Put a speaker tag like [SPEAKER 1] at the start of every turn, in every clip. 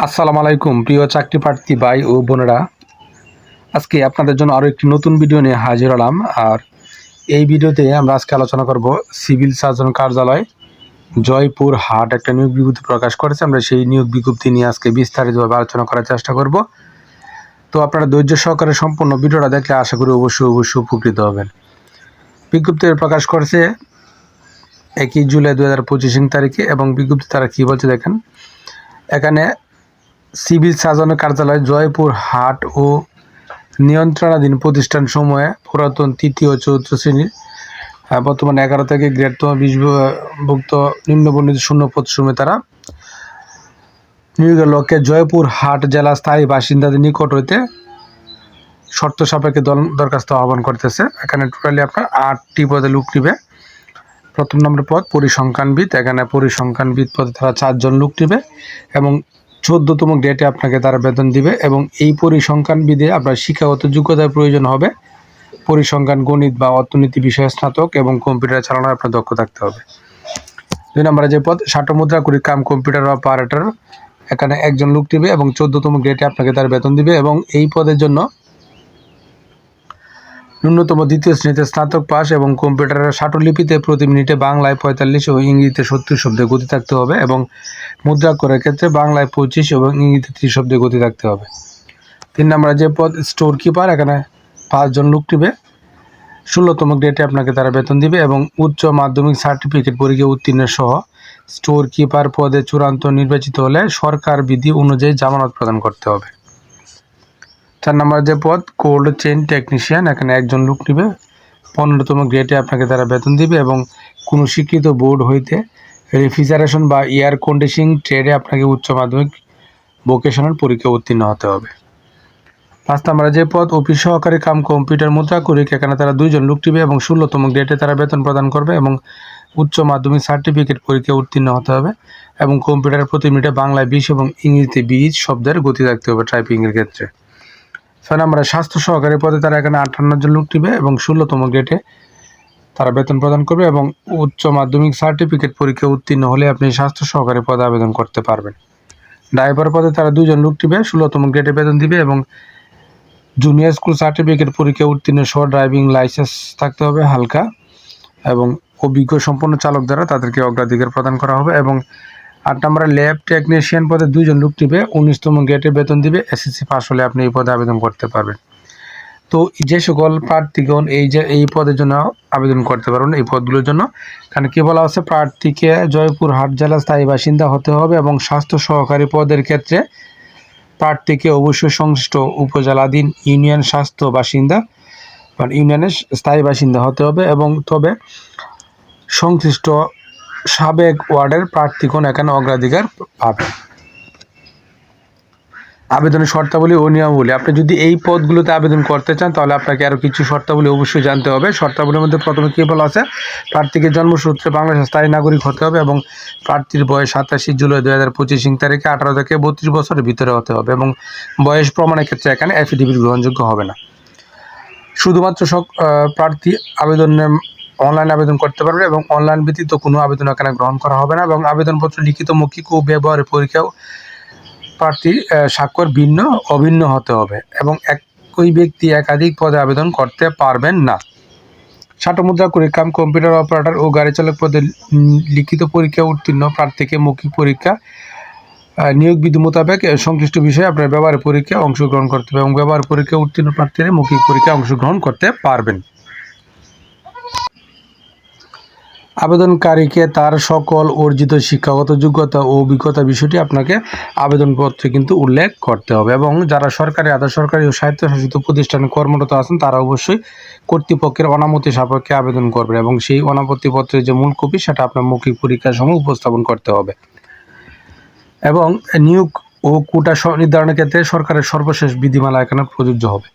[SPEAKER 1] আসসালামু আলাইকুম, প্রিয় চাকরি প্রার্থী ভাই ও বোনেরা। আজকে আপনাদের জন্য আরও একটি নতুন ভিডিও নিয়ে হাজির হলাম। আর এই ভিডিওতে আমরা আজকে আলোচনা করব সিভিল সার্জন কার্যালয় জয়পুর হাট একটা নিয়োগ বিজ্ঞপ্তি প্রকাশ করেছে। আমরা সেই নিয়োগ বিজ্ঞপ্তি নিয়ে আজকে বিস্তারিতভাবে আলোচনা করার চেষ্টা করব। তো আপনারা ধৈর্য সহকারে সম্পূর্ণ ভিডিওটা দেখলে আশা করি অবশ্যই অবশ্যই উপকৃত হবেন। বিজ্ঞপ্তি প্রকাশ করেছে একই জুলাই দু হাজার পঁচিশ তারিখে এবং বিজ্ঞপ্তি তারা কী বলছে দেখেন? এখানে সিভিল সার্জনের কার্যালয় জয়পুর হাট ও নিয়ন্ত্রণাধীন প্রতিষ্ঠান সময়ে পুরাতন তৃতীয় চতুর্থ শ্রেণির বর্তমানে এগারো থেকে গ্রেডতম বিশভুক্ত নিম্নবর্ণিত শূন্য সময়ে তারা নিয়োগের লক্ষ্যে জয়পুর হাট জেলা স্থায়ী বাসিন্দাদের নিকট হইতে শর্ত সাপেক্ষে দল, দরখাস্ত আহ্বান করতেছে। এখানে টোটালি আপনার আটটি পদে লুক নিবে। প্রথম নম্বর পদ পরিসংখ্যানবিদ। এখানে পরিসংখ্যানবিদ পদে তারা চারজন লুক নিবে এবং চোদ্দতম ডেটে আপনাকে তারা বেতন দিবে এবং এই পরিসংখ্যান বিধে আপনার শিক্ষাগত যোগ্যতার প্রয়োজন হবে। পরিসংখ্যান, গণিত বা অর্থনীতি বিষয়ে স্নাতক এবং কম্পিউটার চালানোর আপনার দক্ষ থাকতে হবে। দুই নম্বরে যে পদ ষাট মুদ্রা করি কাম কম্পিউটার বা অপারেটর এখানে একজন লোক দিবে এবং চোদ্দতম গ্রেডে আপনাকে তার বেতন দিবে এবং এই পদের জন্য ন্যূনতম দ্বিতীয় শ্রেণীতে স্নাতক পাস এবং কম্পিউটারের লিপিতে প্রতি মিনিটে বাংলায় পঁয়তাল্লিশ ও ইংরেজিতে সত্তর শব্দে গতি থাকতে হবে এবং মুদ্রা মুদ্রাক্ষরের ক্ষেত্রে বাংলায় পঁচিশ এবং ইংরেজিতে ত্রিশ শব্দে গতি থাকতে হবে। তিন নম্বরে যে পদ স্টোর কিপার এখানে পাঁচজন লোক টিবে ষোলোতম গ্রেডে আপনাকে তারা বেতন দিবে এবং উচ্চ মাধ্যমিক সার্টিফিকেট পরীক্ষা উত্তীর্ণ সহ স্টোর কিপার পদে চূড়ান্ত নির্বাচিত হলে সরকার বিধি অনুযায়ী জামানত প্রদান করতে হবে। চার নম্বর যে পদ কোল্ড চেইন টেকনিশিয়ান এখানে একজন লোক নিবে। পনেরোতম গ্রেডে আপনাকে তারা বেতন দিবে এবং কোনো শিক্ষিত বোর্ড হইতে রেফ্রিজারেশন বা এয়ার কন্ডিশনিং ট্রেডে আপনাকে উচ্চ মাধ্যমিক ভোকেশনাল পরীক্ষা উত্তীর্ণ হতে হবে। পাঁচ নম্বরে যে পদ অফিস সহকারী কাম কম্পিউটার মুদ্রা করিক এখানে তারা দুইজন লোক টিবে এবং ষোলোতম গ্রেডে তারা বেতন প্রদান করবে এবং উচ্চ মাধ্যমিক সার্টিফিকেট পরীক্ষা উত্তীর্ণ হতে হবে এবং কম্পিউটারের প্রতি মিনিটে বাংলায় বিশ এবং ইংরেজিতে বিশ শব্দের গতি থাকতে হবে টাইপিংয়ের ক্ষেত্রে। ছয় নম্বরে, স্বাস্থ্য সহকারী পদে তারা এখানে আটান্ন জন লোক টিবে এবং ষোলোতম গ্রেডে তারা বেতন প্রদান করবে এবং উচ্চ মাধ্যমিক সার্টিফিকেট পরীক্ষা উত্তীর্ণ হলে আপনি স্বাস্থ্য সহকারী পদে আবেদন করতে পারবেন। ড্রাইভার পদে তারা দুজন লোক টিবে ষোলোতম গ্রেডে বেতন দিবে এবং জুনিয়র স্কুল সার্টিফিকেট পরীক্ষা উত্তীর্ণ সহ ড্রাইভিং লাইসেন্স থাকতে হবে হালকা এবং অভিজ্ঞ সম্পন্ন চালক দ্বারা তাদেরকে অগ্রাধিকার প্রদান করা হবে এবং আট নম্বরে ল্যাব টেকনিশিয়ান পদে দুইজন লোক টিবে উনিশতম গেটে বেতন দিবে এসএসসি পাস হলে আপনি এই পদে আবেদন করতে পারবেন। তো যে সকল প্রার্থীগণ এই যে, এই পদের জন্য আবেদন করতে পারবেন, এই পদগুলোর জন্য। কারণ কী বলা হচ্ছে, প্রার্থীকে জয়পুর হাট জেলা স্থায়ী বাসিন্দা হতে হবে এবং স্বাস্থ্য সহকারী পদের ক্ষেত্রে প্রার্থীকে অবশ্যই সংশ্লিষ্ট উপজেলাধীন ইউনিয়ন স্বাস্থ্য বাসিন্দা মানে ইউনিয়নের স্থায়ী বাসিন্দা হতে হবে এবং তবে সংশ্লিষ্ট সাবেক ওয়ার্ডের প্রার্থীগণ এখানে অগ্রাধিকার পাবে আবেদনের শর্তাবলী ও নিয়মাবলী। আপনি যদি এই পদগুলোতে আবেদন করতে চান, তাহলে আপনাকে আরও কিছু শর্তাবলী অবশ্যই জানতে হবে। শর্তাবলীর মধ্যে প্রথমে কী বলা আছে? প্রার্থীকে জন্মসূত্রে বাংলাদেশের স্থায়ী নাগরিক হতে হবে এবং প্রার্থীর বয়স সাতাশি জুলাই দু হাজার পঁচিশ তারিখে আঠারো থেকে বত্রিশ বছরের ভিতরে হতে হবে এবং বয়স প্রমাণের ক্ষেত্রে এখানে অ্যাফিডেভিট গ্রহণযোগ্য হবে না। শুধুমাত্র সব প্রার্থী আবেদনের অনলাইন আবেদন করতে পারবে এবং অনলাইন ব্যতীত কোনো আবেদন এখানে গ্রহণ করা হবে না এবং আবেদনপত্র লিখিত, মৌখিক ও ব্যবহারের পরীক্ষাও প্রার্থী স্বাক্ষর ভিন্ন, অভিন্ন হতে হবে এবং একই ব্যক্তি একাধিক পদে আবেদন করতে পারবেন না। মুদ্রা করে কাম কম্পিউটার অপারেটর ও গাড়ি চালক পদে লিখিত পরীক্ষা উত্তীর্ণ প্রার্থীকে মৌখিক পরীক্ষা নিয়োগ বিধি মোতাবেক সংশ্লিষ্ট বিষয়ে আপনার ব্যবহার পরীক্ষায় অংশগ্রহণ করতে হবে এবং ব্যবহার পরীক্ষা উত্তীর্ণ প্রার্থীরা মৌখিক পরীক্ষায় অংশগ্রহণ করতে পারবেন। আবেদনকারীকে তার সকল অর্জিত শিক্ষাগত যোগ্যতা ও অভিজ্ঞতা বিষয়টি আপনাকে আবেদনপত্রে কিন্তু উল্লেখ করতে হবে এবং যারা সরকারি আধা সরকারি ও স্বায়ত্তশাসিত প্রতিষ্ঠানে কর্মরত আছেন, তারা অবশ্যই কর্তৃপক্ষের অনামতি সাপেক্ষে আবেদন করবেন এবং সেই অনামতি পত্রের যে মূল কপি, সেটা আপনার মৌখিক পরীক্ষার সময় উপস্থাপন করতে হবে। এবং নিয়োগ ও কোটা নির্ধারণের ক্ষেত্রে সরকারের সর্বশেষ বিধিমালা এখানে প্রযোজ্য হবে।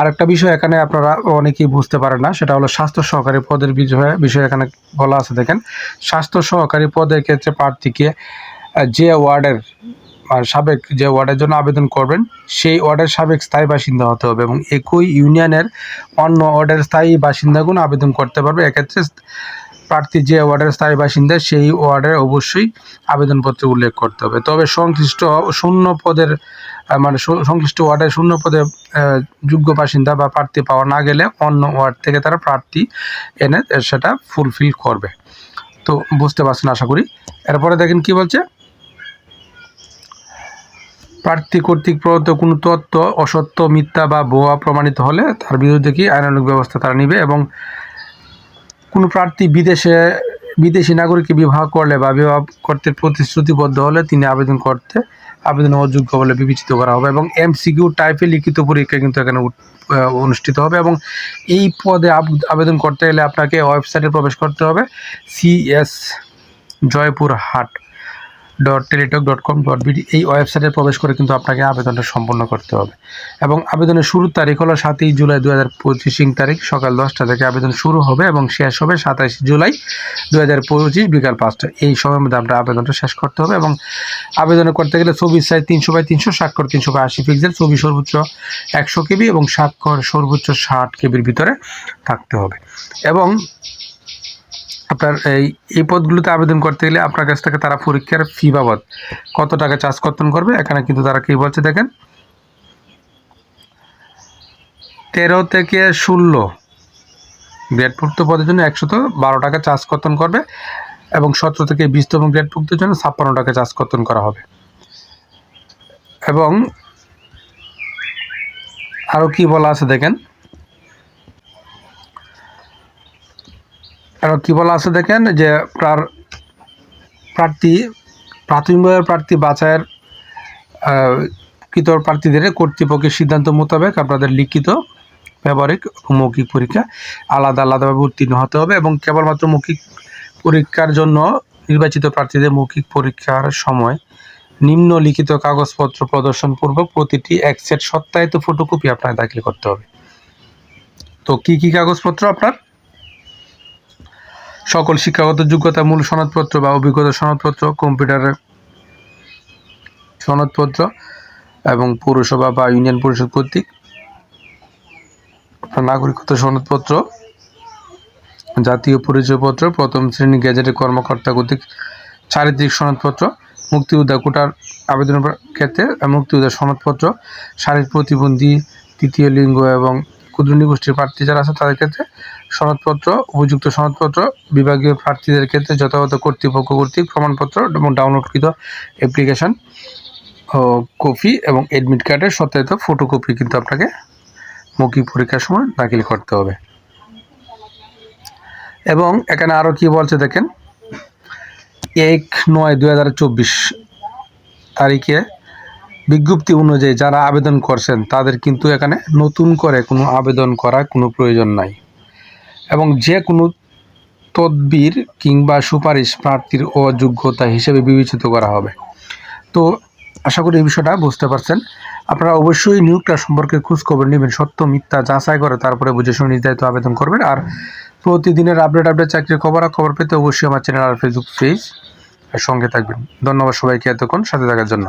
[SPEAKER 1] আরেকটা বিষয় এখানে আপনারা অনেকেই বুঝতে পারেন না, সেটা হলো স্বাস্থ্য সহকারী পদের বিষয়ে বিষয় এখানে বলা আছে, দেখেন। স্বাস্থ্য সহকারী পদের ক্ষেত্রে প্রার্থীকে যে ওয়ার্ডের সাবেক যে ওয়ার্ডের জন্য আবেদন করবেন, সেই ওয়ার্ডের সাবেক স্থায়ী বাসিন্দা হতে হবে এবং একই ইউনিয়নের অন্য ওয়ার্ডের স্থায়ী বাসিন্দাগুলো আবেদন করতে পারবে। এক্ষেত্রে প্রার্থী যে ওয়ার্ডের স্থায়ী বাসিন্দা, সেই ওয়ার্ডের অবশ্যই আবেদনপত্রে উল্লেখ করতে হবে। তবে সংশ্লিষ্ট শূন্য পদের মানে সংশ্লিষ্ট ওয়ার্ডের শূন্য পদে যোগ্য বাসিন্দা বা প্রার্থী পাওয়া না গেলে অন্য ওয়ার্ড থেকে তারা প্রার্থী এনে সেটা ফুলফিল করবে। তো বুঝতে পারছেন আশা করি? এরপরে দেখেন কি বলছে? প্রার্থী কর্তৃক প্রদত্ত কোনো তথ্য অসত্য, মিথ্যা বা ভুয়া প্রমাণিত হলে তার বিরুদ্ধে কি আইনানুগ ব্যবস্থা তারা নিবে এবং কোনো প্রার্থী বিদেশে, বিদেশি নাগরিককে বিবাহ করলে বা বিবাহ করতে প্রতিশ্রুতিবদ্ধ হলে তিনি আবেদন করতে আবেদন অযোগ্য বলে বিবেচিত করা হবে এবং এমসিকিউ টাইপে লিখিত পরীক্ষা কিন্তু এখানে অনুষ্ঠিত হবে এবং এই পদে আবেদন করতে গেলে আপনাকে ওয়েবসাইটে প্রবেশ করতে হবে CS Joypurhat dot Teletalk dot com dot BD এই ওয়েবসাইটে প্রবেশ করে কিন্তু আপনাকে আবেদনটা সম্পন্ন করতে হবে। এবং আবেদনের শুরুর তারিখ হলো সাতই জুলাই দু হাজার পঁচিশ তারিখ, সকাল দশটা থেকে আবেদন শুরু হবে এবং শেষ হবে সাতাইশ জুলাই দু হাজার পঁচিশ বিকাল পাঁচটা। এই সময়ের মধ্যে আপনার আবেদনটা শেষ করতে হবে এবং আবেদন করতে গেলে ছবি সাইজ তিনশো বাই তিনশো, স্বাক্ষর তিনশো বাই আশি পিক্সেল ছবি সর্বোচ্চ একশো কেবি এবং স্বাক্ষর সর্বোচ্চ ষাট কেবির ভিতরে থাকতে হবে। এবং আপনার এই এই পদগুলোতে আবেদন করতে গেলে আপনার কাছ থেকে তারা পরীক্ষার ফি বাবদ কত টাকা চার্জ কর্তন করবে? এখানে কিন্তু তারা কি বলছে দেখেন? তেরো থেকে ষোলো। গ্রেডভুক্ত পদের জন্য একশত বারো টাকা চার্জ কর্তন করবে এবং সতেরো থেকে বিশতম গ্রেডভুক্তের জন্য ছাপ্পান্ন টাকা চার্জ কর্তন করা হবে। এবং আরও কি বলা আছে দেখেন? আরও কি বলা আছে দেখেন যে প্রার প্রার্থী, প্রাথমিকভাবে প্রার্থী বাছাইয়ের কৃত প্রার্থীদের কর্তৃপক্ষের সিদ্ধান্ত মোতাবেক আপনাদের লিখিত ব্যবহারিক মৌখিক পরীক্ষা আলাদা আলাদাভাবে উত্তীর্ণ হতে হবে এবং কেবলমাত্র মৌখিক পরীক্ষার জন্য নির্বাচিত প্রার্থীদের মৌখিক পরীক্ষার সময় নিম্নলিখিত কাগজপত্র প্রদর্শনপূর্বক প্রতিটি এক সেট সত্যায়িত ফটোকপি আপনার দাখিল করতে হবে। তো কি কি কাগজপত্র আপনার? সকল শিক্ষাগত যোগ্যতা, মূল সনদপত্র বা অভিজ্ঞতা সনদপত্র কম্পিউটারের সনদপত্র এবং পৌরসভা বা ইউনিয়ন পরিষদ কর্তৃক নাগরিকত্ব সনদপত্র, জাতীয় পরিচয়পত্র, প্রথম শ্রেণি গ্যাজেটের কর্মকর্তা কর্তৃক চারিত্রিক সনদপত্র, মুক্তিযোদ্ধা কোটার আবেদনের ক্ষেত্রে মুক্তিযোদ্ধা সনদপত্র, শারীরিক প্রতিবন্ধী, তৃতীয় লিঙ্গ এবং ক্ষুদ্র গোষ্ঠীর প্রার্থী যারা আছে তাদের ক্ষেত্রে সনদপত্র, উপযুক্ত সনদপত্র, বিভাগীয় প্রার্থীদের ক্ষেত্রে যথাযথ কর্তৃপক্ষ কর্তৃক প্রমাণপত্র এবং ডাউনলোডকৃত অ্যাপ্লিকেশন কপি এবং এডমিট কার্ডের সত্যায়িত ফটোকপি কিন্তু আপনাকে মৌখিক পরীক্ষার সময় দাখিল করতে হবে। এবং এখানে আরও কি বলছে দেখেন, এক নয় দু তারিখে বিজ্ঞপ্তি অনুযায়ী যারা আবেদন করছেন, তাদের কিন্তু এখানে নতুন করে কোনো আবেদন করার কোনো প্রয়োজন নাই। এবং যে কোনো তদবির কিংবা সুপারিশ প্রার্থীর অযোগ্যতা হিসেবে বিবেচিত করা হবে। তো আশা করি এই বিষয়টা বুঝতে পারছেন। আপনারা অবশ্যই নিয়োগটা সম্পর্কে খোঁজখবর নেবেন, সত্য, মিথ্যা যাচাই করে তারপরে বুঝে শুনে নির্ধারিত আবেদন করবেন। আর প্রতিদিনের আপডেট আপডেট চাকরির খবর খবর পেতে অবশ্যই আমার চ্যানেল আর ফেসবুক পেজ সঙ্গে থাকবেন। ধন্যবাদ সবাইকে এতক্ষণ সাথে থাকার জন্য।